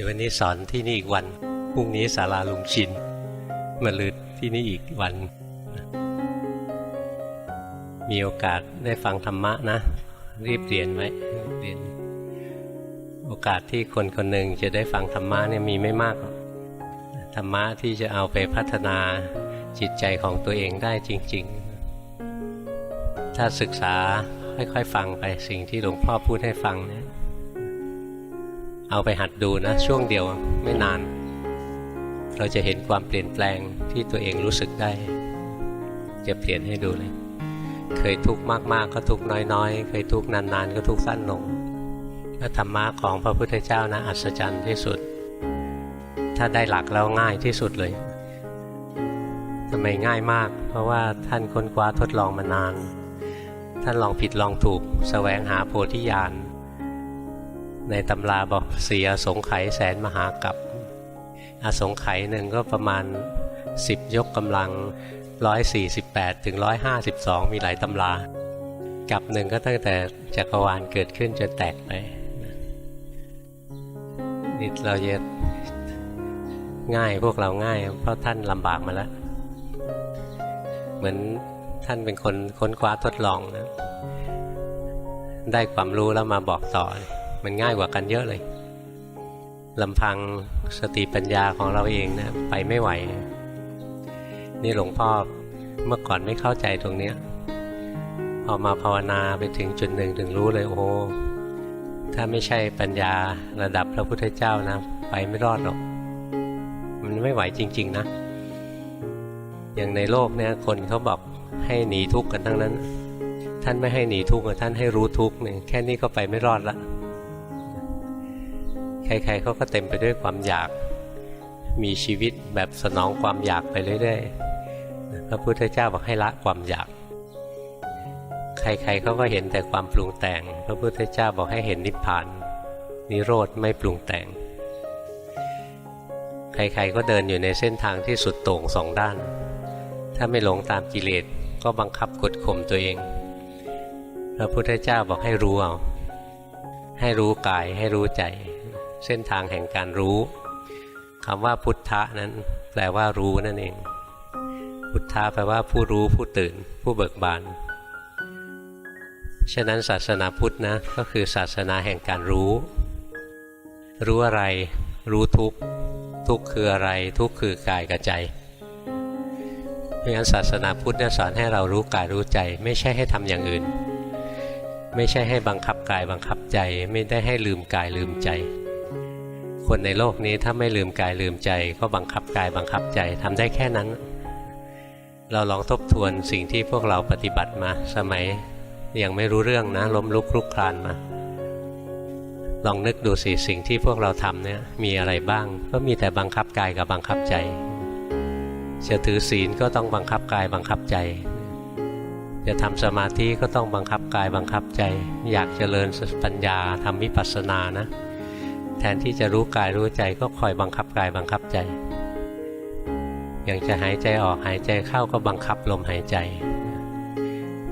ดี๋ยววันนี้สอนที่นี่อีกวันพรุ่งนี้ศาลาลุงชินมาลืดที่นี่อีกวัน มีโอกาสได้ฟังธรรมะนะ รีบเรียนไว้เรียนโอกาสที่คนคนหนึ่งจะได้ฟังธรรมะเนี่ยมีไม่มากหรอกธรรมะที่จะเอาไปพัฒนาจิตใจของตัวเองได้จริง ๆ ถ้าศึกษาค่อยๆฟังไปสิ่งที่หลวงพ่อพูดให้ฟังเนี่ย เอาไปหัดดูนะ ช่วงเดียวไม่นาน เราจะเห็นความเปลี่ยนแปลงที่ตัวเองรู้สึกได้ จะเปลี่ยนให้ดูเลย เคยทุกข์มาก ๆ ก็ทุกข์น้อยๆ เคยทุกข์นาน ๆ ก็ทุกข์สั้นลงและธรรมะของพระพุทธเจ้านะอัศจรรย์ที่สุด ถ้าได้หลักแล้วง่ายที่สุดเลยทำไมง่ายมาก เพราะว่าท่านค้นคว้าทดลองมานาน ท่านลองผิดลองถูกสแสวงหาโพธิญาณ ในตำราบอกเสียสงไขยแสนมหากับอสงไขยหนึ่งก็ประมาณ 10 ยกกำลัง 148 ถึง 152 มีหลายตำรา กับหนึ่งก็ตั้งแต่จักรวาลเกิดขึ้นจนแตกไปนี่เราจะง่ายพวกเราง่าย เพราะท่านลำบากมาแล้ว เหมือนท่านเป็นคนค้นคว้าทดลองนะได้ความรู้แล้วมาบอกต่อ มันง่ายกว่ากันเยอะเลยลำพังสติปัญญาของเราเองนะไปไม่ไหว นี่หลวงพ่อเมื่อก่อนไม่เข้าใจตรงเนี้ยพอมาภาวนาไปถึงจุดหนึ่งถึงรู้เลยโอ้ถ้าไม่ใช่ปัญญาระดับพระพุทธเจ้านะ ไปไม่รอดหรอก มันไม่ไหวจริง ๆ นะ อย่างในโลกเนี่ยคนเขาบอกให้หนีทุกข์กันทั้งนั้น ท่านไม่ให้หนีทุกข์ท่านให้รู้ทุกข์เนี่ยแค่นี้ก็ไปไม่รอดละ ใครๆเขาก็เต็มไปด้วยความอยาก มีชีวิตแบบสนองความอยากไปเรื่อยๆพระพุทธเจ้าบอกให้ละความอยาก ใครๆเขาก็เห็นแต่ความปรุงแต่ง พระพุทธเจ้าบอกให้เห็นนิพพาน นิโรธไม่ปรุงแต่ง ใครๆก็เดินอยู่ในเส้นทางที่สุดโต่งสองด้าน ถ้าไม่หลงตามกิเลสก็บังคับกดข่มตัวเอง พระพุทธเจ้าบอกให้รู้เอาให้รู้กายให้รู้ใจ เส้นทางแห่งการรู้คำว่าพุทธะนั้นแปลว่ารู้นั่นเอง พุทธะแปลว่าผู้รู้ผู้ตื่น ผู้เบิกบาน ฉะนั้นศาสนาพุทธนะก็คือศาสนาแห่งการรู้ รู้อะไร รู้ทุกทุกคืออะไร ทุกคือกายกับใจเพราะงั้นศาสนาพุทธสอนให้เรารู้กายรู้ใจ ไม่ใช่ให้ทำอย่างอื่น ไม่ใช่ให้บังคับกายบังคับใจ ไม่ได้ให้ลืมกายลืมใจ คนในโลกนี้ถ้าไม่ลืมกายลืมใจ ก็บังคับกายบังคับใจทำได้แค่นั้น เราลองทบทวนสิ่งที่พวกเราปฏิบัติมา สมัยยังไม่รู้เรื่องนะล้มลุกคลุกคลานมา ลองนึกดูสิสิ่งที่พวกเราทำเนี่ยมีอะไรบ้าง ก็มีแต่บังคับกายกับบังคับใจจะถือศีลก็ต้องบังคับกายบังคับใจ จะทำสมาธิก็ต้องบังคับกายบังคับใจ อยากเจริญปัญญาทำวิปัสสนานะ แทนที่จะรู้กายรู้ใจก็คอยบังคับกายบังคับใจ อย่างจะหายใจออกหายใจเข้าก็บังคับลมหายใจ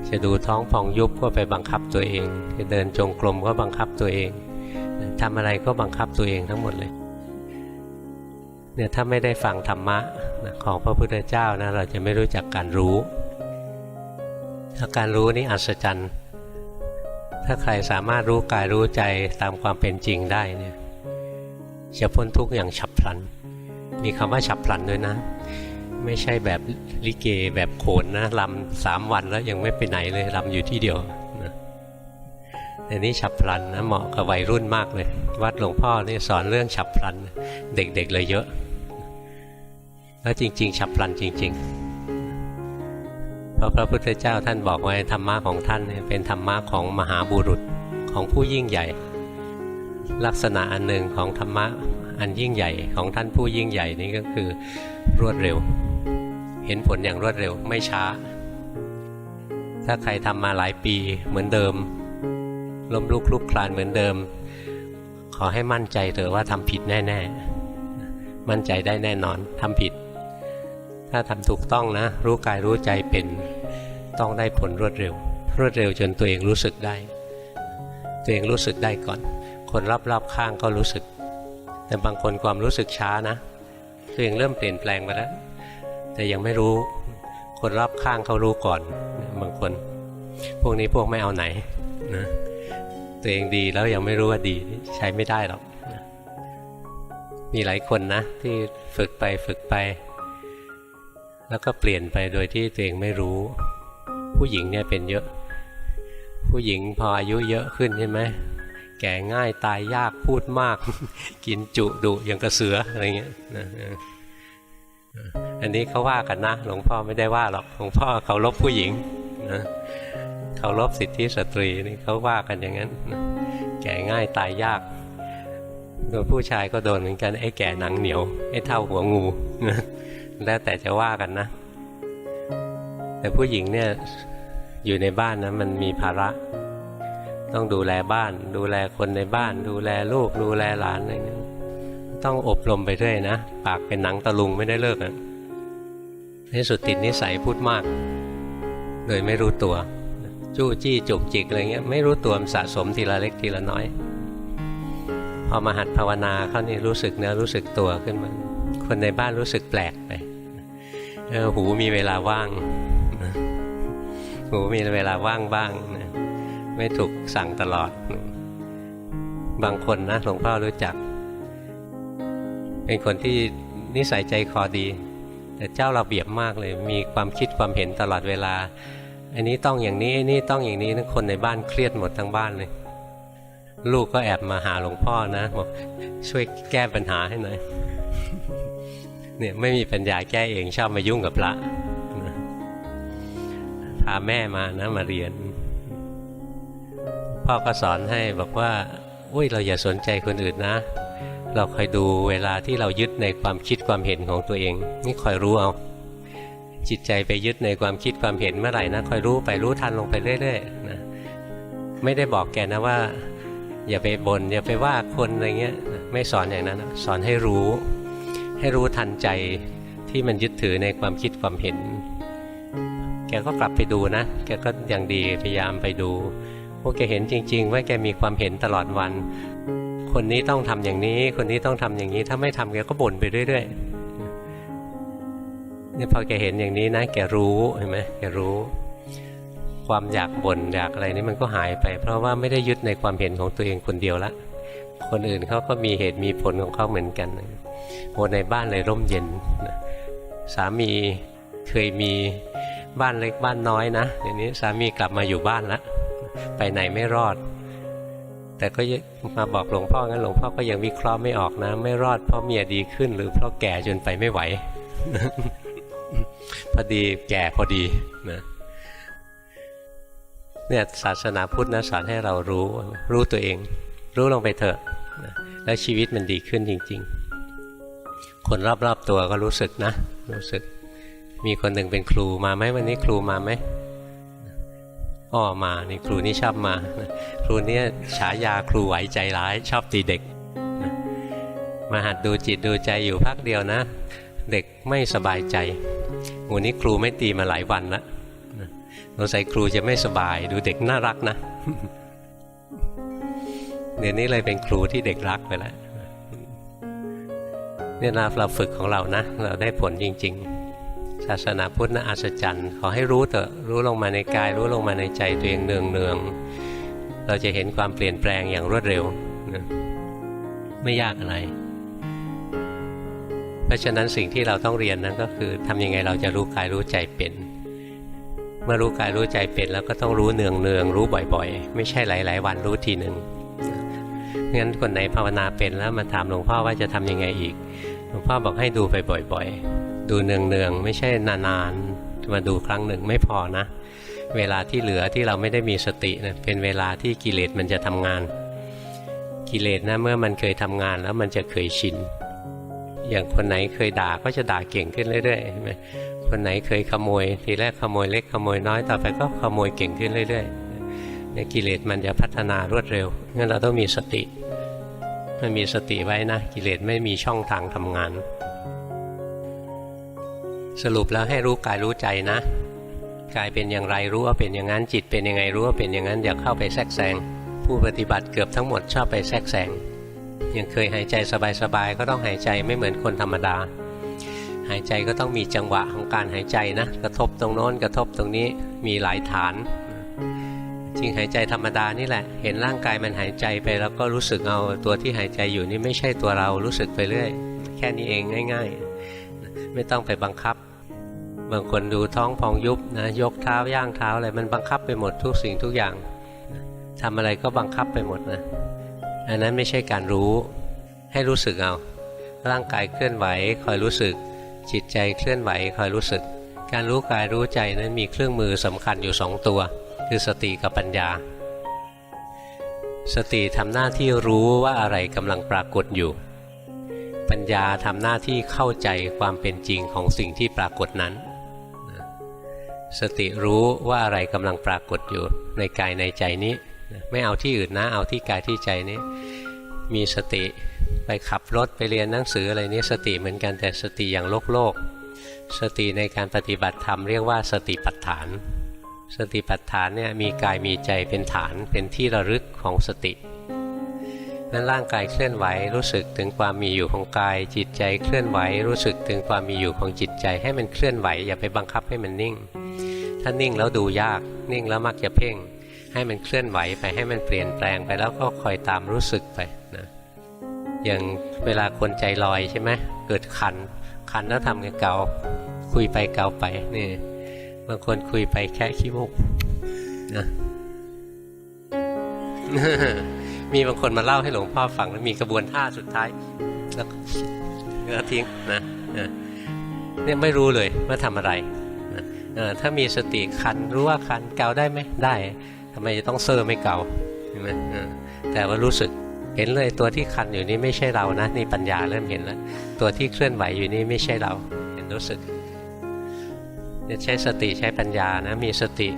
จะดูท้องพองยุบก็ไปบังคับตัวเอง จะเดินจงกรมก็บังคับตัวเองทำอะไรก็บังคับตัวเองทั้งหมดเลยเนี่ยถ้าไม่ได้ฟังธรรมะของพระพุทธเจ้านะเราจะไม่รู้จักการรู้ถ้าการรู้นี่อัศจรรย์ ถ้าใครสามารถรู้กายรู้ใจตามความเป็นจริงได้เนี่ย จะพ้นทุกข์อย่างฉับพลัน มีคำว่าฉับพลันด้วยนะ ไม่ใช่แบบลิเกแบบโขนนะลำสามวันแล้วยังไม่ไปไหนเลยลำอยู่ที่เดียวนะแต่นี้ฉับพลันนะเหมาะกับวัยรุ่นมากเลย วัดหลวงพ่อนี่สอนเรื่องฉับพลัน เด็กๆเลยเยอะ แล้วจริง ๆ ฉับพลันจริงๆเพราะพระพุทธเจ้าท่านบอกไว้ธรรมะของท่านเป็นธรรมะของมหาบุรุษของผู้ยิ่งใหญ่ ลักษณะอันหนึ่งของธรรมะอันยิ่งใหญ่ของท่านผู้ยิ่งใหญ่นี้ก็คือรวดเร็ว เห็นผลอย่างรวดเร็วไม่ช้า ถ้าใครทำมาหลายปีเหมือนเดิมล้มลุกคลุกคลานเหมือนเดิม ขอให้มั่นใจเถอะว่าทำผิดแน่ ๆ มั่นใจได้แน่นอนทำผิด ถ้าทำถูกต้องนะ รู้กายรู้ใจเป็นต้องได้ผลรวดเร็ว รวดเร็วจนตัวเองรู้สึกได้ ตัวเองรู้สึกได้ก่อน คนรอบๆข้างก็รู้สึก แต่บางคนความรู้สึกช้านะตัวเองเริ่มเปลี่ยนแปลงไปแล้ว แต่ยังไม่รู้ คนรอบข้างเขารู้ก่อนบางคน พวกนี้พวกไม่เอาไหนนะตัวเองดีแล้วยังไม่รู้ว่าดีใช้ไม่ได้หรอกนะมีหลายคนนะ ที่ฝึกไปฝึกไป แล้วก็เปลี่ยนไปโดยที่ตัวเองไม่รู้ ผู้หญิงเนี่ยเป็นเยอะ ผู้หญิงพออายุเยอะขึ้นใช่ไหม แก่ง่ายตายยากพูดมาก กินจุดุอย่างกระเสืออะไรเงี้ยอันนี้เขาว่ากันนะหลวงพ่อไม่ได้ว่าหรอกหลวงพ่อเคารพผู้หญิงนะเคารพสิทธิสตรีนี่เขาว่ากันอย่างนั้น แก่ง่ายตายยากโดนผู้ชายก็โดนเหมือนกันไอ้แก่หนังเหนียวไอ้เท่าหัวงูนะแล้วแต่จะว่ากันนะ แต่ผู้หญิงเนี่ยอยู่ในบ้านนะมันมีภาระ ต้องดูแลบ้าน ดูแลคนในบ้าน ดูแลลูก ดูแลหลานอะไรเงี้ยต้องอบรมไปเรื่อยนะ ปากเป็นหนังตะลุงไม่ได้เลิกอะในสุดติดนิสัยพูดมาก โดยไม่รู้ตัว จู้จี้จุกจิกอะไรเงี้ยไม่รู้ตัวมันสะสมทีละเล็กทีละน้อย พอมาหัดภาวนาเขานี่รู้สึกเนื้อรู้สึกตัวขึ้นมาคนในบ้านรู้สึกแปลกไปเออหูมีเวลาว่าง หูมีเวลาว่างบ้างนะ ไม่ถูกสั่งตลอด บางคนนะหลวงพ่อรู้จัก เป็นคนที่นิสัยใจคอดี แต่เจ้าระเบียบมากเลย มีความคิดความเห็นตลอดเวลา อันนี้ต้องอย่างนี้นี่ต้องอย่างนี้คนในบ้านเครียดหมดทั้งบ้านเลย ลูกก็แอบมาหาหลวงพ่อนะบอกช่วยแก้ปัญหาให้หน่อยเนี่ยไม่มีปัญญาแก้เองชอบมายุ่งกับพระพาแม่มานะมาเรียน พ่อก็สอนให้บอกว่าอุ้ยเราอย่าสนใจคนอื่นนะ เราคอยดูเวลาที่เรายึดในความคิดความเห็นของตัวเอง นี่คอยรู้เอา จิตใจไปยึดในความคิดความเห็นเมื่อไหร่นะคอยรู้ไปรู้ทันลงไปเรื่อยๆนะไม่ได้บอกแกนะว่า อย่าไปบน่นอย่าไปว่าคนอะไรเงี้ยไม่สอนอย่างนั้นนะสอนให้รู้ ให้รู้ทันใจที่มันยึดถือในความคิดความเห็น แกก็กลับไปดูนะ แกก็อย่างดีพยายามไปดู วกแกเห็นจริง ๆ ว่าแกมีความเห็นตลอดวัน คนนี้ต้องทำอย่างนี้ คนนี้ต้องทำอย่างนี้ ถ้าไม่ทำแกก็บ่นไปเรื่อยๆนี่พอแกเห็นอย่างนี้นะ แกรู้เห็นไหมแกรู้ ความอยากบ่นอยากอะไรนี่มันก็หายไป เพราะว่าไม่ได้ยึดในความเห็นของตัวเองคนเดียวละคนอื่นเขาก็มีเหตุมีผลของเขาเหมือนกันโหในบ้านเลยร่มเย็นสามีเคยมีบ้านเล็กบ้านน้อยนะเดี๋ยวนี้สามีกลับมาอยู่บ้านแล้ว ไปไหนไม่รอด แต่ก็มาบอกหลวงพ่องั้นหลวงพ่อก็ยังวิเคราะห์ไม่ออกนะ ไม่รอดเพราะเมียดีขึ้น หรือเพราะแก่จนไปไม่ไหวพอดีแก่พอดีนะเนี่ยศาสนาพุทธนะสอนให้เรารู้รู้ตัวเอง รู้ลงไปเถอะนะแล้วชีวิตมันดีขึ้นจริง ๆ คนรอบๆตัวก็รู้สึกนะ รู้สึก มีคนหนึ่งเป็นครูมาไหมวันนี้ครูมาไหม อ้อมานี่ครูนี่ชอบมา ครูเนี่ยฉายาครูไหวใจร้ายชอบตีเด็ก มาหัดดูจิตดูใจอยู่พักเดียวนะ เด็กไม่สบายใจวันนี้ครูไม่ตีมาหลายวันล้วสงสัยครูจะไม่สบายดูเด็กน่ารักนะเดี๋ยวนี้เลยเป็นครูที่เด็กรักไปแล้วเนี่ยนะเราฝึกของเรานะ เราได้ผลจริง ๆ ศาสนาพุทธนะอัศจรรย์ ขอให้รู้เถอะรู้ลงมาในกาย รู้ลงมาในใจตัวเองเนืองเนืองเราจะเห็นความเปลี่ยนแปลงอย่างรวดเร็วนะไม่ยากอะไร เพราะฉะนั้นสิ่งที่เราต้องเรียนนั้นก็คือทำยังไงเราจะรู้กายรู้ใจเป็น เมื่อรู้กายรู้ใจเป็นแล้วก็ต้องรู้เนืองเนืองรู้บ่อยๆ ไม่ใช่หลาย ๆ วันรู้ทีหนึ่งงั้นคนไหนภาวนาเป็นแล้วมาถามหลวงพ่อว่าจะทำยังไงอีก หลวงพ่อบอกให้ดูไปบ่อย ๆ ดูเนืองๆไม่ใช่นานๆมาดูครั้งหนึ่งไม่พอนะ เวลาที่เหลือที่เราไม่ได้มีสตินะเป็นเวลาที่กิเลสมันจะทำงาน กิเลสนะเมื่อมันเคยทำงานแล้วมันจะเคยชินอย่างคนไหนเคยด่าก็จะด่าเก่งขึ้นเรื่อยๆใช่ไหมคนไหนเคยขโมย ทีแรกขโมยเล็กขโมยน้อยต่อไปก็ขโมยเก่งขึ้นเรื่อยๆเนี่ยกิเลสมันจะพัฒนารวดเร็วงั้นเราต้องมีสติมันมีสติไว้นะ กิเลสไม่มีช่องทางทำงาน สรุปแล้วให้รู้กายรู้ใจนะกายเป็นอย่างไรรู้ว่าเป็นอย่างนั้นจิตเป็นยังไงรู้ว่าเป็นอย่างนั้นอย่าเข้าไปแทรกแซงผู้ปฏิบัติเกือบทั้งหมดชอบไปแทรกแซงยังเคยหายใจสบายๆก็ต้องหายใจไม่เหมือนคนธรรมดา หายใจก็ต้องมีจังหวะของการหายใจนะ กระทบตรงโน้นกระทบตรงนี้มีหลายฐาน จริงหายใจธรรมดานี่แหละ เห็นร่างกายมันหายใจไปแล้วก็รู้สึกเอาตัวที่หายใจอยู่นี่ไม่ใช่ตัวเรารู้สึกไปเรื่อย แค่นี้เองง่าย ๆ ไม่ต้องไปบังคับ บางคนดูท้องพองยุบนะยกเท้าย่างเท้าอะไรมันบังคับไปหมดทุกสิ่งทุกอย่างทำอะไรก็บังคับไปหมดนะอันนั้นไม่ใช่การรู้ให้รู้สึกเอา ร่างกายเคลื่อนไหวคอยรู้สึก จิตใจเคลื่อนไหวคอยรู้สึก การรู้กายรู้ใจนั้นมีเครื่องมือสำคัญอยู่สองตัว คือสติกับปัญญา สติทำหน้าที่รู้ว่าอะไรกำลังปรากฏอยู่ ปัญญาทำหน้าที่เข้าใจความเป็นจริงของสิ่งที่ปรากฏนั้น สติรู้ว่าอะไรกำลังปรากฏอยู่ในกายในใจนี้ ไม่เอาที่อื่นนะ เอาที่กายที่ใจนี้ มีสติไปขับรถไปเรียนหนังสืออะไรนี้สติเหมือนกันแต่สติอย่างโลกโลก สติในการปฏิบัติธรรมเรียกว่าสติปัฏฐาน สติปัฏฐานเนี่ยมีกายมีใจเป็นฐานเป็นที่ระลึกของสตินั้นร่างกายเคลื่อนไหวรู้สึกถึงความมีอยู่ของกาย จิตใจเคลื่อนไหวรู้สึกถึงความมีอยู่ของจิตใจให้มันเคลื่อนไหวอย่าไปบังคับให้มันนิ่ง ถ้านิ่งแล้วดูยาก นิ่งแล้วมักจะเพ่ง ให้มันเคลื่อนไหวไปให้มันเปลี่ยนแปลงไปแล้วก็คอยตามรู้สึกไปนะอย่างเวลาคนใจลอยใช่ไหมเกิดคันคันแล้วทำไงเกาคุยไปเกาไปนี่บางคนคุยไปแค่ขี้มูกนะมีบางคนมาเล่าให้หลวงพ่อฟังแล้วมีกระบวนท่าสุดท้าย แล้วก็ทิ้งนะเนี่ยไม่รู้เลยว่าทำอะไร ถ้ามีสติคันรู้ว่าคันเกาได้ไหมได้ทำไมจะต้องเซอร์ไม่เกาใช่ไหมแต่ว่ารู้สึกเห็นเลยตัวที่คันอยู่นี่ไม่ใช่เรานะนี่ปัญญาเริ่มเห็นแล้วตัวที่เคลื่อนไหวอยู่นี่ไม่ใช่เรา เห็นรู้สึกใช้สติใช้ปัญญานะมีสติ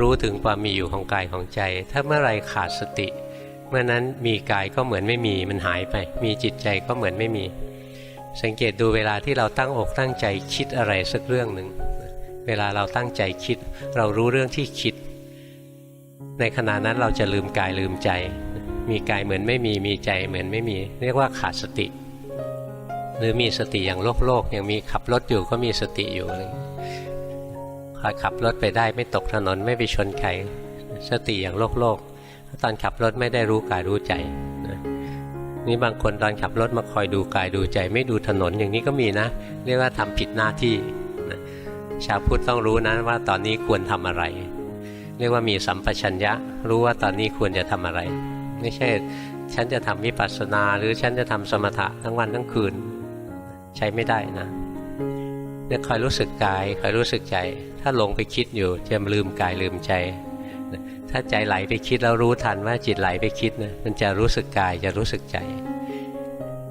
รู้ถึงความมีอยู่ของกายของใจ ถ้าเมื่อไรขาดสติ เมื่อนั้นมีกายก็เหมือนไม่มีมันหายไป มีจิตใจก็เหมือนไม่มี สังเกตดูเวลาที่เราตั้งอกตั้งใจคิดอะไรสักเรื่องหนึ่ง เวลาเราตั้งใจคิด เรารู้เรื่องที่คิด ในขณะนั้นเราจะลืมกายลืมใจ มีกายเหมือนไม่มีมีใจเหมือนไม่มี เรียกว่าขาดสติ หรือมีสติอย่างโลกโลกยังมีขับรถอยู่ก็มีสติอยู่อะไรคอยขับรถไปได้ไม่ตกถนนไม่ไปชนใครสติอย่างโลกโลกตอนขับรถไม่ได้รู้กายรู้ใจนี่บางคนตอนขับรถมาคอยดูกายดูใจ ไม่ดูถนนอย่างนี้ก็มีนะ เรียกว่าทำผิดหน้าที่ ชาวพุทธต้องรู้นะว่าตอนนี้ควรทำอะไร เรียกว่ามีสัมปชัญญะ รู้ว่าตอนนี้ควรจะทำอะไร ไม่ใช่ ฉันจะทำวิปัสสนา หรือฉันจะทำสมถะทั้งวันทั้งคืน ใช้ไม่ได้นะเนี่ยคอยรู้สึกกายคอยรู้สึกใจ ถ้าหลงไปคิดอยู่จะลืมกายลืมใจ ถ้าใจไหลไปคิดแล้วรู้ทันว่าจิตไหลไปคิดนะมันจะรู้สึกกายจะรู้สึกใจ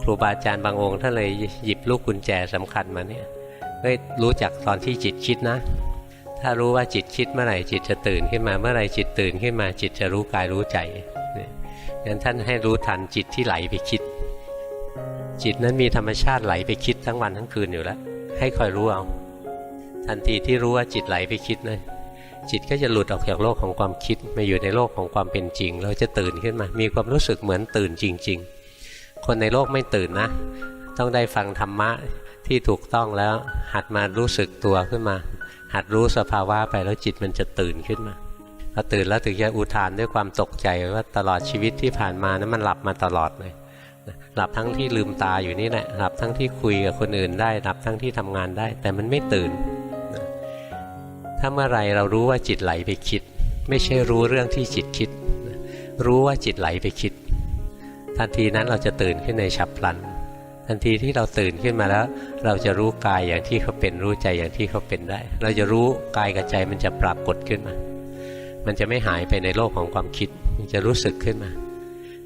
ครูบาอาจารย์บางองค์ท่านเลยหยิบลูกกุญแจสำคัญมาเนี่ย เฮ้รู้จักตอนที่จิตคิดนะ ถ้ารู้ว่าจิตคิดเมื่อไหร่จิตจะตื่นขึ้นมาเมื่อไหร่จิตตื่นขึ้นมาจิตจะรู้กายรู้ใจงั้นท่านให้รู้ทันจิตที่ไหลไปคิด จิตนั้นมีธรรมชาติไหลไปคิดทั้งวันทั้งคืนอยู่แล้ว ให้คอยรู้เอา ทันทีที่รู้ว่าจิตไหลไปคิดนะจิตก็จะหลุดออกจากโลกของความคิดมาอยู่ในโลกของความเป็นจริง เราจะตื่นขึ้นมา มีความรู้สึกเหมือนตื่นจริง ๆ คนในโลกไม่ตื่นนะ ต้องได้ฟังธรรมะ ที่ถูกต้องแล้วหัดมารู้สึกตัวขึ้นมา หัดรู้สภาวะไปแล้วจิตมันจะตื่นขึ้นมาพอตื่นแล้วถึงจะอุทานด้วยความตกใจว่าตลอดชีวิตที่ผ่านมานะั้นมันหลับมาตลอดเลยหลับทั้งที่ลืมตาอยู่นี่แหละหลับทั้งที่คุยกับคนอื่นได้หลับทั้งที่ทำงานได้ แต่มันไม่ตื่นถ้าเมื่อไรเรารู้ว่าจิตไหลไปคิด ไม่ใช่รู้เรื่องที่จิตคิด รู้ว่าจิตไหลไปคิด ทันทีนั้นเราจะตื่นขึ้นในฉับพลัน ทันทีที่เราตื่นขึ้นมาแล้ว เราจะรู้กายอย่างที่เขาเป็นรู้ใจอย่างที่เขาเป็นได้ เราจะรู้กายกับใจมันจะปรากฏขึ้นมา มันจะไม่หายไปในโลกของความคิด มันจะรู้สึกขึ้นมา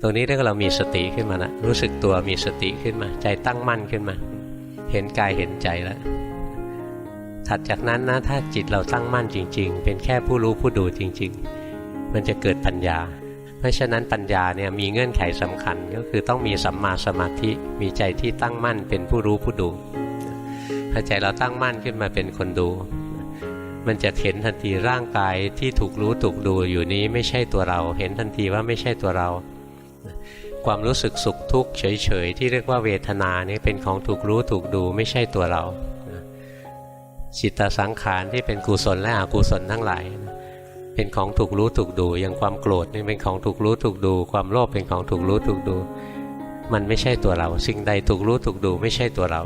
ตรงนี้เรียกเรามีสติขึ้นมาแล้วรู้สึกตัวมีสติขึ้นมา ใจตั้งมั่นขึ้นมา เห็นกายเห็นใจแล้วถัดจากนั้นนะถ้าจิตเราตั้งมั่นจริง ๆ เป็นแค่ผู้รู้ผู้ดูจริง ๆ มันจะเกิดปัญญา เพราะฉะนั้นปัญญาเนี่ยมีเงื่อนไขสำคัญก็คือต้องมีสัมมาสมาธิมีใจที่ตั้งมั่นเป็นผู้รู้ผู้ดูพอใจเราตั้งมั่นขึ้นมาเป็นคนดู มันจะเห็นทันทีร่างกายที่ถูกรู้ถูกดูอยู่นี้ไม่ใช่ตัวเรา เห็นทันทีว่าไม่ใช่ตัวเรา ความรู้สึกสุขทุกข์เฉยๆที่เรียกว่าเวทนานี่เป็นของถูกรู้ถูกดูไม่ใช่ตัวเราจิตตสังขารที่เป็นกุศลและอกุศลทั้งหลาย เป็นของถูกรู้ถูกดู อย่างความโกรธนี่เป็นของถูกรู้ถูกดู ความโลภเป็นของถูกรู้ถูกดู มันไม่ใช่ตัวเรา สิ่งใดถูกรู้ถูกดู ไม่ใช่ตัวเรา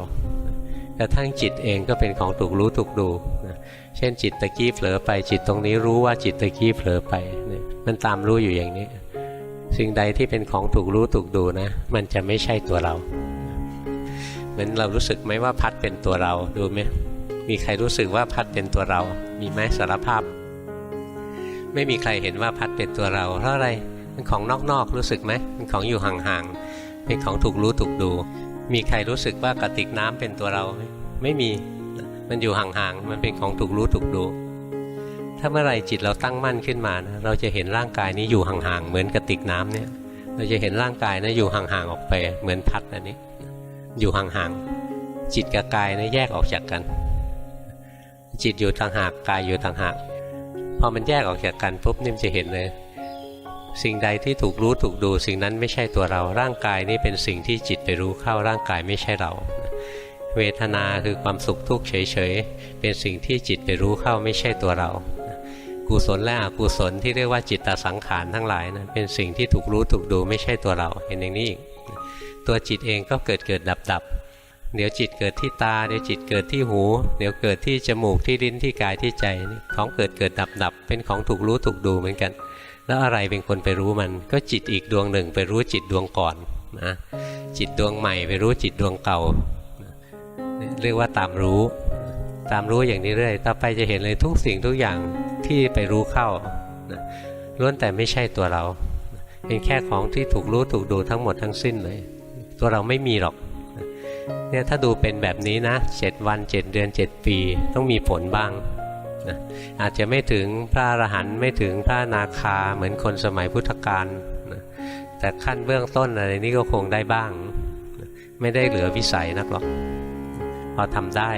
กระทั่งจิตเองก็เป็นของถูกรู้ถูกดูเช่นจิตตะกี้เผลอไป จิตตรงนี้รู้ว่าจิตตะกี้เผลอไปมันตามรู้อยู่อย่างนี้ สิ่งใดที่เป็นของถูกรู้ถูกดูนะ มันจะไม่ใช่ตัวเรา เหมือนเรารู้สึกไหมว่าพัดเป็นตัวเราดูไหมมีใครรู้สึกว่าพัดเป็นตัวเรา มีไหมสารภาพ ไม่มีใครเห็นว่าพัดเป็นตัวเรา เพราะอะไรเป็นของนอกๆรู้สึกไหมเป็นของอยู่ห่างๆเป็นของถูกรู้ถูกดู มีใครรู้สึกว่ากระติกน้ำเป็นตัวเราไหมไม่มีมันอยู่ห่างๆมันเป็นของถูกรู้ถูกดู ถ้าเมื่อไรจิตเราตั้งมั่นขึ้นมานะเราจะเห็นร่างกายนี้อยู่ห่างๆเหมือนกระติกน้ำเนี่ย เราจะเห็นร่างกายนะอยู่ห่างๆออกไป เหมือนพัดอันนี้ อยู่ห่างๆจิตกับกายนะแยกออกจากกัน จิตอยู่ต่างหากกายอยู่ต่างหาก พอมันแยกออกจากกันปุ๊บนี่มจะเห็นเลย สิ่งใดที่ถูกรู้ถูกดู สิ่งนั้นไม่ใช่ตัวเราร่างกายนี่เป็นสิ่งที่จิตไปรู้เข้าร่างกายไม่ใช่เรา เวทนาคือความสุขทุกข์เฉยๆเป็นสิ่งที่จิตไปรู้เข้าไม่ใช่ตัวเรากุศลและอกุศลที่เรียกว่าจิตตสังขารทั้งหลายนะเป็นสิ่งที่ถูกรู้ถูกดูไม่ใช่ตัวเรา เห็นอย่างนี้อีกตัวจิตเองก็เกิดเกิดดับดับ เดี๋ยวจิตเกิดที่ตา เดี๋ยวจิตเกิดที่หู เดี๋ยวเกิดที่จมูกที่ลิ้นที่กายที่ใจนี่ของเกิดเกิดดับดับเป็นของถูกรู้ถูกดูเหมือนกัน แล้วอะไรเป็นคนไปรู้มัน ก็จิตอีกดวงหนึ่งไปรู้จิตดวงก่อนนะจิตดวงใหม่ไปรู้จิตดวงเก่า เรียกว่าตามรู้ ตามรู้อย่างนี้เรื่อยต่อไปจะเห็นเลยทุกสิ่งทุกอย่างที่ไปรู้เข้านะล้วนแต่ไม่ใช่ตัวเรา เป็นแค่ของที่ถูกรู้ถูกดูทั้งหมดทั้งสิ้นเลย ตัวเราไม่มีหรอก เนี่ยถ้าดูเป็นแบบนี้นะเจ็ดวันเจ็ดเดือนเจ็ดปีต้องมีผลบ้างนะอาจจะไม่ถึงพระอรหันต์ไม่ถึงพระนาคาเหมือนคนสมัยพุทธกาลนะแต่ขั้นเบื้องต้นอะไรนี้ก็คงได้บ้างไม่ได้เหลือวิสัยนักหรอกพอทำได้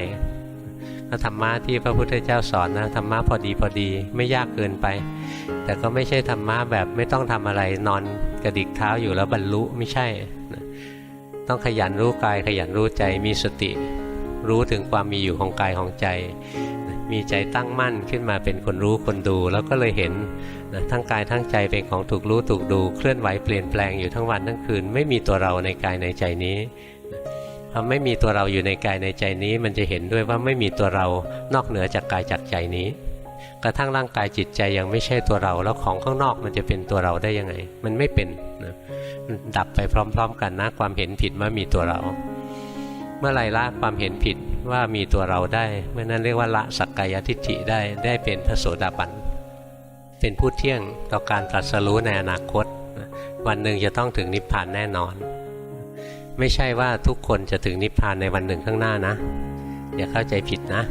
พระธรรมะที่พระพุทธเจ้าสอนนะธรรมะพอดีพอดีไม่ยากเกินไป แต่ก็ไม่ใช่ธรรมะแบบไม่ต้องทำอะไรนอนกระดิกเท้าอยู่แล้วบรรลุไม่ใช่ ต้องขยันรู้กายขยันรู้ใจมีสติ รู้ถึงความมีอยู่ของกายของใจ มีใจตั้งมั่นขึ้นมาเป็นคนรู้คนดู แล้วก็เลยเห็นทั้งกายทั้งใจเป็นของถูกรู้ถูกดู เคลื่อนไหวเปลี่ยนแปลงอยู่ทั้งวันทั้งคืน ไม่มีตัวเราในกายในใจนี้พอไม่มีตัวเราอยู่ในกายในใจนี้ มันจะเห็นด้วยว่าไม่มีตัวเรานอกเหนือจากกายจากใจนี้ กระทั่งร่างกายจิตใจยังไม่ใช่ตัวเรา แล้วของข้างนอกมันจะเป็นตัวเราได้ยังไง มันไม่เป็นนะดับไปพร้อม ๆ กันนะความเห็นผิดว่ามีตัวเรา เมื่อไรละความเห็นผิดว่ามีตัวเราได้เมื่อนั้นเรียกว่าละสักกายทิฏฐิได้ได้เป็นพระโสดาบันเป็นผู้เที่ยงต่อการตรัสรู้ในอนาคต วันหนึ่งจะต้องถึงนิพพานแน่นอน ไม่ใช่ว่าทุกคนจะถึงนิพพานในวันหนึ่งข้างหน้านะอย่าเข้าใจผิดนะ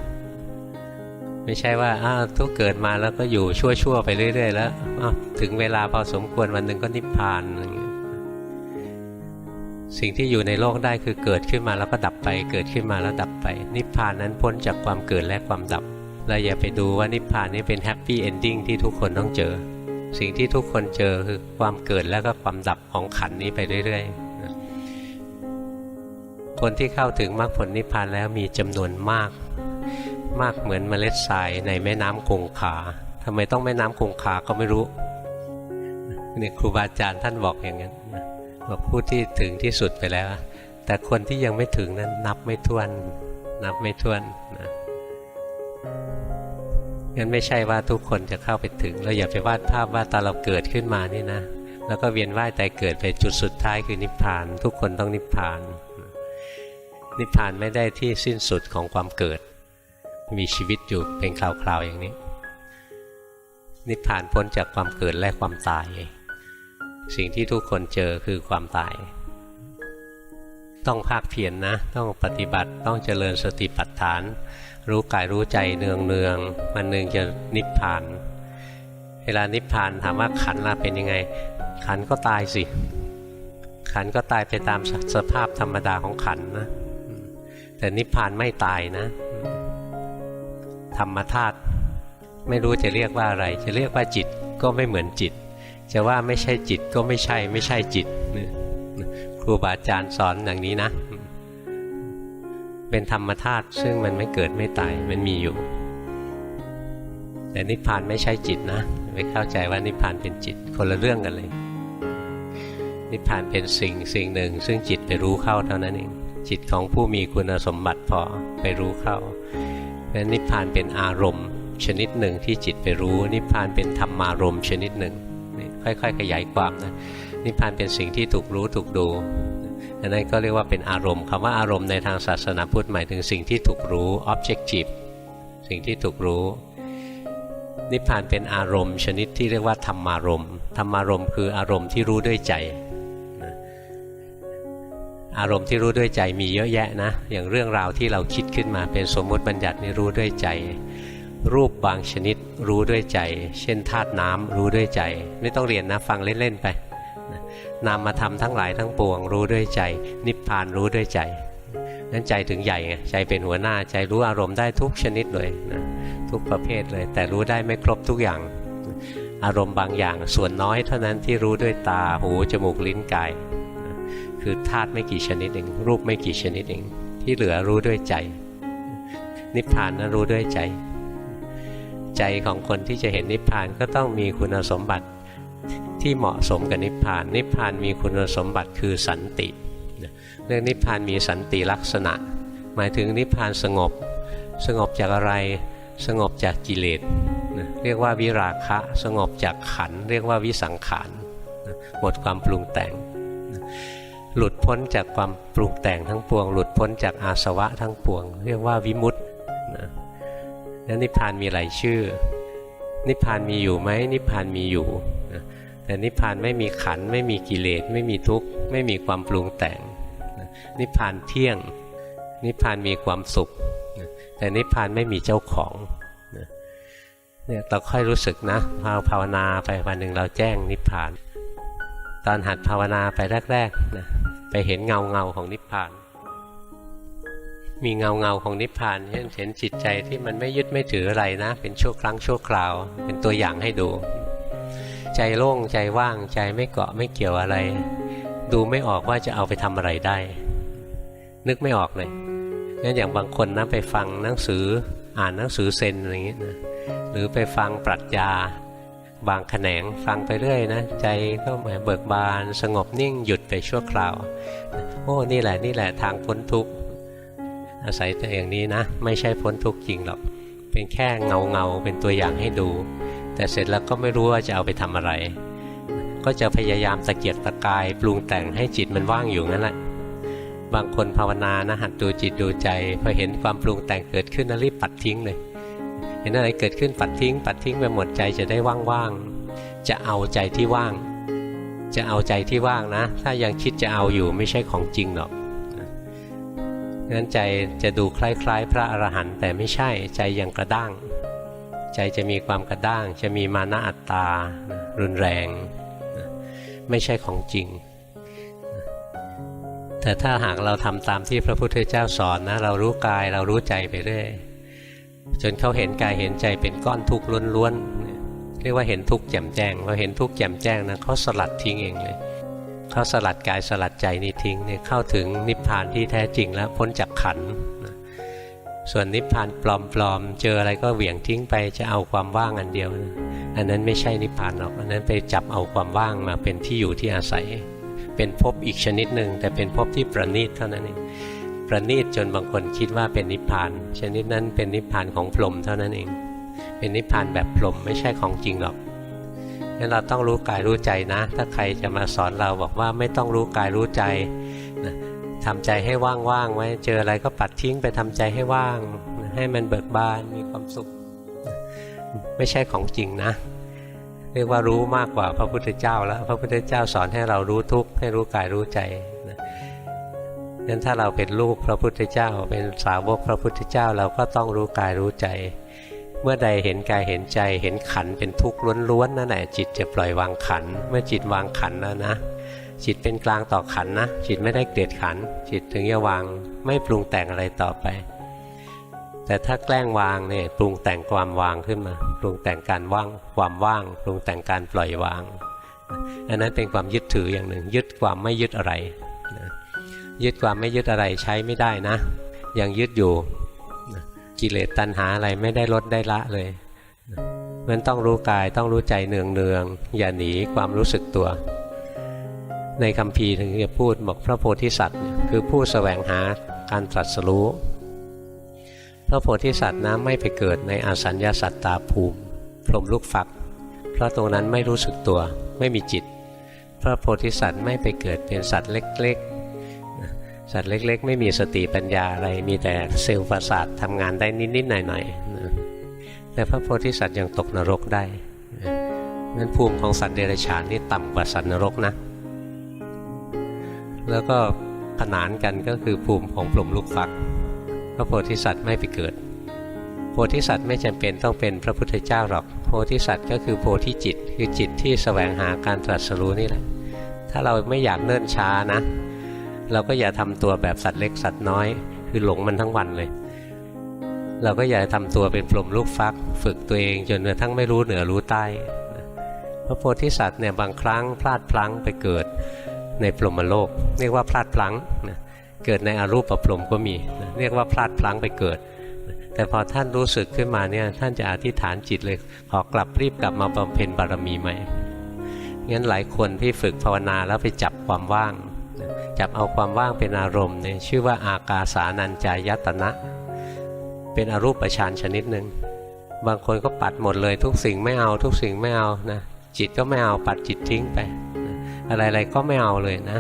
ไม่ใช่ว่าอ้าวทุกเกิดมาแล้วก็อยู่ชั่วๆไปเรื่อย ๆ แล้วถึงเวลาพอสมควรวันหนึ่งก็นิพพานอย่างเงี้ยสิ่งที่อยู่ในโลกได้คือเกิดขึ้นมาแล้วก็ดับไป เกิดขึ้นมาแล้วดับไป นิพพานนั้นพ้นจากความเกิดและความดับ เราอย่าไปดูว่านิพพานนี้เป็นแฮปปี้เอนดิ้งที่ทุกคนต้องเจอ สิ่งที่ทุกคนเจอคือความเกิดแล้วก็ความดับของขันนี้ไปเรื่อยๆคนที่เข้าถึงมรรคผลนิพพานแล้วมีจำนวนมาก มากเหมือนเมล็ดทรายในแม่น้ำคงคาทำไมต้องแม่น้ำคงคาก็ไม่รู้เนี่ยครูบาอาจารย์ท่านบอกอย่างนั้นบอกผู้ที่ถึงที่สุดไปแล้ว แต่คนที่ยังไม่ถึงนั้นนับไม่ถ้วน นับไม่ถ้วนนะงั้นไม่ใช่ว่าทุกคนจะเข้าไปถึง เราอย่าไปวาดภาพว่าตอนเราเกิดขึ้นมานี่นะแล้วก็เวียนว่ายแต่เกิดไปจุดสุดท้ายคือนิพพาน ทุกคนต้องนิพพาน นิพพานไม่ได้ที่สิ้นสุดของความเกิด มีชีวิตอยู่เป็นคราวๆอย่างนี้ นิพพานพ้นจากความเกิดและความตาย สิ่งที่ทุกคนเจอคือความตาย ต้องภาคเพียรนนะ ต้องปฏิบัติต้องเจริญสติปัฏฐาน รู้กายรู้ใจเนืองเนืองมันหนึ่งจะนิพพาน เวลานิพพานถามว่าขันละเป็นยังไง ขันก็ตายสิขันก็ตายไปตามสภาพธรรมดาของขันนะ แต่นิพพานไม่ตายนะ ธรรมธาตุไม่รู้จะเรียกว่าอะไร จะเรียกว่าจิตก็ไม่เหมือนจิต จะว่าไม่ใช่จิตก็ไม่ใช่ไม่ใช่จิตครูบาอาจารย์สอนอย่างนี้นะ เป็นธรรมธาตุซึ่งมันไม่เกิดไม่ตายมันมีอยู่ แต่นิพพานไม่ใช่จิตนะไปเข้าใจว่านิพพานเป็นจิตคนละเรื่องกันเลย นิพพานเป็นสิ่งสิ่งหนึ่ง ซึ่งจิตไปรู้เข้าเท่านั้นเองจิตของผู้มีคุณสมบัติพอไปรู้เข้า เพราะนิพพานเป็นอารมณ์ ชนิดหนึ่งที่จิตไปรู้ นิพพานเป็นธรรมารมณ์ชนิดหนึ่งค่อยๆ ขยายความนะนิพพานเป็นสิ่งที่ถูกรู้ถูกดูอันนั้นก็เรียกว่าเป็นอารมณ์คำว่าอารมณ์ในทางศาสนาพุทธหมายถึงสิ่งที่ถูกรู้ objective สิ่งที่ถูกรู้ นิพพานเป็นอารมณ์ ชนิดที่เรียกว่าธรรมารมณ์ธรรมารมณ์คืออารมณ์ที่รู้ด้วยใจ อารมณ์ที่รู้ด้วยใจมีเยอะแยะนะ อย่างเรื่องราวที่เราคิดขึ้นมาเป็นสมมติบัญญัตินี่รู้ด้วยใจ รูปบางชนิดรู้ด้วยใจ เช่นธาตุน้ำรู้ด้วยใจ ไม่ต้องเรียนนะฟังเล่นๆไปนามมาทำทั้งหลายทั้งปวง รู้ด้วยใจ นิพพานรู้ด้วยใจนั้นใจถึงใหญ่ไงใจเป็นหัวหน้าใจรู้อารมณ์ได้ทุกชนิดเลยนะทุกประเภทเลย แต่รู้ได้ไม่ครบทุกอย่าง อารมณ์บางอย่างส่วนน้อยเท่านั้นที่รู้ด้วยตาหูจมูกลิ้นกาย คือธาตุไม่กี่ชนิดเองรูปไม่กี่ชนิดเอง ที่เหลือรู้ด้วยใจ นิพพานนะรู้ด้วยใจ ใจของคนที่จะเห็นนิพพานก็ต้องมีคุณสมบัติที่เหมาะสมกับนิพพาน นิพพานมีคุณสมบัติคือสันติเรื่องนิพพานมีสันติลักษณะ หมายถึงนิพพานสงบ สงบจากอะไรสงบจากกิเลสเรียกว่าวิราคะ สงบจากขัน เรียกว่าวิสังขารหมดความปรุงแต่ง หลุดพ้นจากความปรุงแต่งทั้งปวง หลุดพ้นจากอาสวะทั้งปวง เรียกว่าวิมุตติแล้วนิพพานมีหลายชื่อ นิพพานมีอยู่ไหมนิพพานมีอยู่แต่นิพพานไม่มีขันไม่มีกิเลสไม่มีทุกข์ไม่มีความปรุงแต่งนิพพานเที่ยง นิพพานมีความสุขแต่นิพพานไม่มีเจ้าของเนี่ยเราค่อยรู้สึกนะพอภาวนาไปวันหนึ่งเราแจ้งนิพพาน ตอนหัดภาวนาไปแรกๆนะไปเห็นเงาเงาของนิพพาน มีเงาเงาของนิพพานเห็นจิตใจที่มันไม่ยึดไม่ถืออะไรนะ เป็นชั่วครั้งชั่วคราว เป็นตัวอย่างให้ดู ใจโล่งใจว่างใจไม่เกาะไม่เกี่ยวอะไร ดูไม่ออกว่าจะเอาไปทำอะไรได้ นึกไม่ออกเลยงั้นอย่างบางคนนะไปฟังหนังสืออ่านหนังสือเซนอะไรอย่างเงี้ยนะหรือไปฟังปรัชญา บางแขนงฟังไปเรื่อยนะใจก็เหมายเบิกบานสงบนิ่งหยุดไปชั่วคราว โอ้นี่แหละนี่แหละทางพ้นทุกข์อาศัยแต่อย่างนี้นะ ไม่ใช่พ้นทุกข์จริงหรอก เป็นแค่เงาเงาเป็นตัวอย่างให้ดู แต่เสร็จแล้วก็ไม่รู้ว่าจะเอาไปทำอะไร ก็จะพยายามตะเกียกตะกายปรุงแต่งให้จิตมันว่างอยู่นั่นแหละบางคนภาวนานะหัดดูจิตดูใจพอเห็นความปรุงแต่งเกิดขึ้นนะรีบปัดทิ้งเลย เห็นอะไรเกิดขึ้นปัดทิ้ง ปัดทิ้งไปหมดใจจะได้ว่างๆ จะเอาใจที่ว่าง จะเอาใจที่ว่างนะ ถ้ายังคิดจะเอาอยู่ไม่ใช่ของจริงหรอกงั้นใจจะดูคล้ายๆ พระอรหันต์แต่ไม่ใช่ใจยังกระด้าง ใจจะมีความกระด้าง จะมีมานะอัตตา รุนแรง ไม่ใช่ของจริง แต่ถ้าหากเราทำตามที่พระพุทธเจ้าสอนนะ เรารู้กายเรารู้ใจไปเรื่อย จนเขาเห็นกายเห็นใจเป็นก้อนทุกข์ล้วนๆเรียกว่าเห็นทุกข์แจ่มแจ้งพอเห็นทุกข์แจ่มแจ้งนะเขาสลัดทิ้งเองเลยเขาสลัดกายสลัดใจนี่ทิ้งเนี่ยเข้าถึงนิพพานที่แท้จริงแล้วพ้นจากขันส่วนนิพพานปลอมๆ เจออะไรก็เหวี่ยงทิ้งไปจะเอาความว่างอันเดียวอันนั้นไม่ใช่นิพพานหรอกอันนั้นไปจับเอาความว่างมาเป็นที่อยู่ที่อาศัย เป็นภพอีกชนิดหนึ่งแต่เป็นภพที่ประณีตเท่านั้นเอง ประณีตจนบางคนคิดว่าเป็นนิพพาน ชนิดนั้นเป็นนิพพานของพรหมเท่านั้นเอง เป็นนิพพานแบบพรหมไม่ใช่ของจริงหรอกงั้นเราต้องรู้กายรู้ใจนะ ถ้าใครจะมาสอนเราบอกว่าไม่ต้องรู้กายรู้ใจทำใจให้ว่างๆไว้ เจออะไรก็ปัดทิ้งไปทำใจให้ว่าง ให้มันเบิกบานมีความสุข ไม่ใช่ของจริงนะ เรียกว่ารู้มากกว่าพระพุทธเจ้าแล้ว พระพุทธเจ้าสอนให้เรารู้ทุกข์ให้รู้กายรู้ใจ งั้นถ้าเราเป็นลูกพระพุทธเจ้า เป็นสาวกพระพุทธเจ้าเราก็ต้องรู้กายรู้ใจ เมื่อใดเห็นกายเห็นใจ เห็นขันเป็นทุกข์ล้วนๆนั่นแหละจิตจะปล่อยวางขัน เมื่อจิตวางขันแล้วนะ จิตเป็นกลางต่อขันนะ จิตไม่ได้เกลียดขัน จิตถึงจะวางไม่ปรุงแต่งอะไรต่อไป แต่ถ้าแกล้งวางเนี่ยปรุงแต่งความวางขึ้นมา ปรุงแต่งการว่างความว่าง ปรุงแต่งการปล่อยวางอันนั้นเป็นความยึดถืออย่างหนึ่ง ยึดความไม่ยึดอะไรนะ ยึดความไม่ยึดอะไรใช้ไม่ได้นะ ยังยึดอยู่กิเลสตัณหาอะไรไม่ได้ลดได้ละเลยมันต้องรู้กายต้องรู้ใจเนืองเนืองๆอย่าหนีความรู้สึกตัว ในคำพีถึงจะพูดบอกพระโพธิสัตว์คือผู้แสวงหาการตรัสรู้ พระโพธิสัตว์นะไม่ไปเกิดในอาสัญญาสัตตาภูมิพรมลูกฟัก เพราะตรงนั้นไม่รู้สึกตัวไม่มีจิต พระโพธิสัตว์ไม่ไปเกิดเป็นสัตว์เล็ก สัตว์เล็ก ๆ ไม่มีสติปัญญาอะไรมีแต่เซลล์ประสาททำงานได้นิดๆหน่อยๆแต่พระโพธิสัตว์ยังตกนรกได้นะนั้นภูมิของสัตว์เดรัจฉานนี่ต่ำกว่าสัตว์นรกนะ แล้วก็ขนานกันก็คือภูมิของพรหมลูกฟัก พระโพธิสัตว์ไม่ไปเกิด โพธิสัตว์ไม่จำเป็นต้องเป็นพระพุทธเจ้าหรอก โพธิสัตว์ก็คือโพธิจิต คือจิตที่แสวงหาการตรัสรู้นี่แหละ ถ้าเราไม่อยากเนิ่นช้านะ เราก็อย่าทำตัวแบบสัตว์เล็กสัตว์น้อย คือหลงมันทั้งวันเลย เราก็อย่าทำตัวเป็นพรหมลูกฟัก ฝึกตัวเองจนกระทั่งไม่รู้เหนือรู้ใต้ พระโพธิสัตว์เนี่ยบางครั้งพลาดพลั้งไปเกิดในพรหมโลก เรียกว่าพลาดพลั้งนะเกิดในอรูปพรมก็มีนะเรียกว่าพลาดพลั้งไปเกิด แต่พอท่านรู้สึกขึ้นมาเนี่ยท่านจะอธิษฐานจิตเลย ขอกลับรีบกลับมาบำเพ็ญบารมีใหม่งั้นหลายคนที่ฝึกภาวนาแล้วไปจับความว่าง จับเอาความว่างเป็นอารมณ์เนี่ยชื่อว่าอากาสานัญจายตนะ เป็นอรูปฌานชนิดหนึ่งบางคนก็ปัดหมดเลยทุกสิ่งไม่เอาทุกสิ่งไม่เอานะจิตก็ไม่เอาปัดจิตทิ้งไป อะไรๆก็ไม่เอาเลยนะ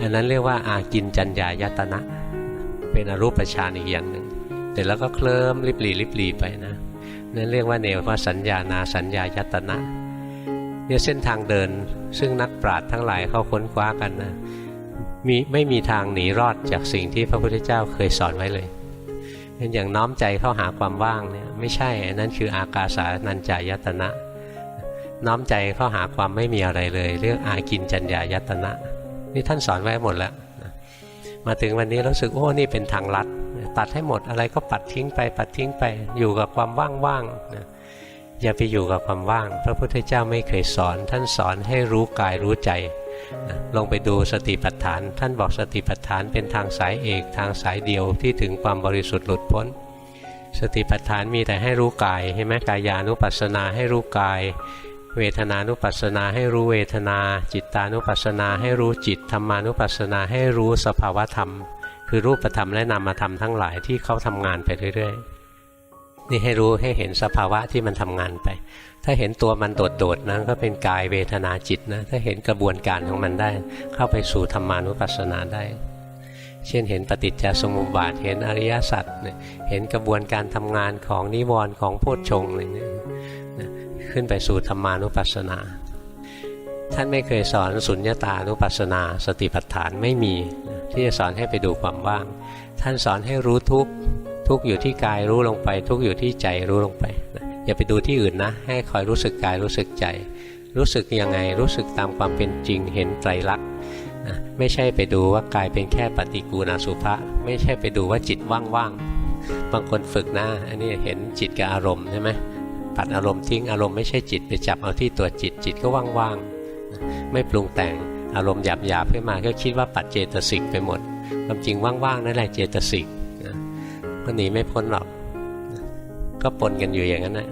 อันนั้นเรียกว่าอากินจัญญายตนะ เป็นอรูปฌานอีกอย่างหนึ่งแต่แล้วก็เคลิ้มริบหลีริบหลีไปนะนั่นเรียกว่าเนวว่าสัญญานาสัญญายตนะ เนี่ยเส้นทางเดิน ซึ่งนักปราชญ์ทั้งหลายเขาค้นคว้ากันนะมีไม่มีทางหนีรอดจากสิ่งที่พระพุทธเจ้าเคยสอนไว้เลยงั้นอย่างน้อมใจเข้าหาความว่างเนี่ยไม่ใช่อันนั้นคืออากาสานัญจายตนะ น้อมใจเข้าหาความไม่มีอะไรเลย เรื่องอากินจัญญายตนะ นี่ท่านสอนไว้หมดแล้วมาถึงวันนี้รู้สึกโอ้นี่เป็นทางลัดตัดให้หมดอะไรก็ปัดทิ้งไปปัดทิ้งไปอยู่กับความว่างๆนะ อย่าไปอยู่กับความว่าง พระพุทธเจ้าไม่เคยสอน ท่านสอนให้รู้กายรู้ใจนะลงไปดูสติปัฏฐาน ท่านบอกสติปัฏฐานเป็นทางสายเอกทางสายเดียวที่ถึงความบริสุทธิ์หลุดพ้น สติปัฏฐานมีแต่ให้รู้กายใช่ไหมกายานุปัสสนาให้รู้กาย เวทนานุปัสสนาให้รู้เวทนา จิตตานุปัสสนาให้รู้จิตธรรมานุปัสสนาให้รู้สภาวธรรม คือรูปธรรมและนามธรรมทั้งหลายที่เขาทำงานไปเรื่อยๆ นี่ให้รู้ให้เห็นสภาวะที่มันทำงานไป ถ้าเห็นตัวมันโดดๆนะก็เป็นกายเวทนาจิตนะ ถ้าเห็นกระบวนการของมันได้ เข้าไปสู่ธรรมานุปัสสนาได้ เช่นเห็นปฏิจจสมุปบาท เห็นอริยสัจ เห็นกระบวนการทำงานของนิวรณ์ของโพชฌงค์อะไรเนี่ยขึ้นไปสู่ธรรมานุปัสสนา ท่านไม่เคยสอนสุญญตานุปัสสนา สติปัฏฐานไม่มี ที่จะสอนให้ไปดูความว่าง ท่านสอนให้รู้ทุกข์ ทุกอยู่ที่กายรู้ลงไป ทุกอยู่ที่ใจรู้ลงไปนะอย่าไปดูที่อื่นนะ ให้คอยรู้สึกกายรู้สึกใจ รู้สึกยังไงรู้สึกตามความเป็นจริงเห็นไตรลักษณ์นะไม่ใช่ไปดูว่ากายเป็นแค่ปฏิกูณาสุภะไม่ใช่ไปดูว่าจิตว่างๆบางคนฝึกนะอันนี้เห็นจิตกับอารมณ์ใช่ไหมปัดอารมณ์ทิ้งอารมณ์ไม่ใช่จิตไปจับเอาที่ตัวจิตจิตก็ว่างๆ ไม่ปรุงแต่งอารมณ์หยาบๆขึ้นมาก็คิดว่าปัดเจตสิกไปหมดความจริงว่างๆนั่นแหละเจตสิก ก็หนีไม่พ้นหรอก ก็ปนกันอยู่อย่างนั้นนะ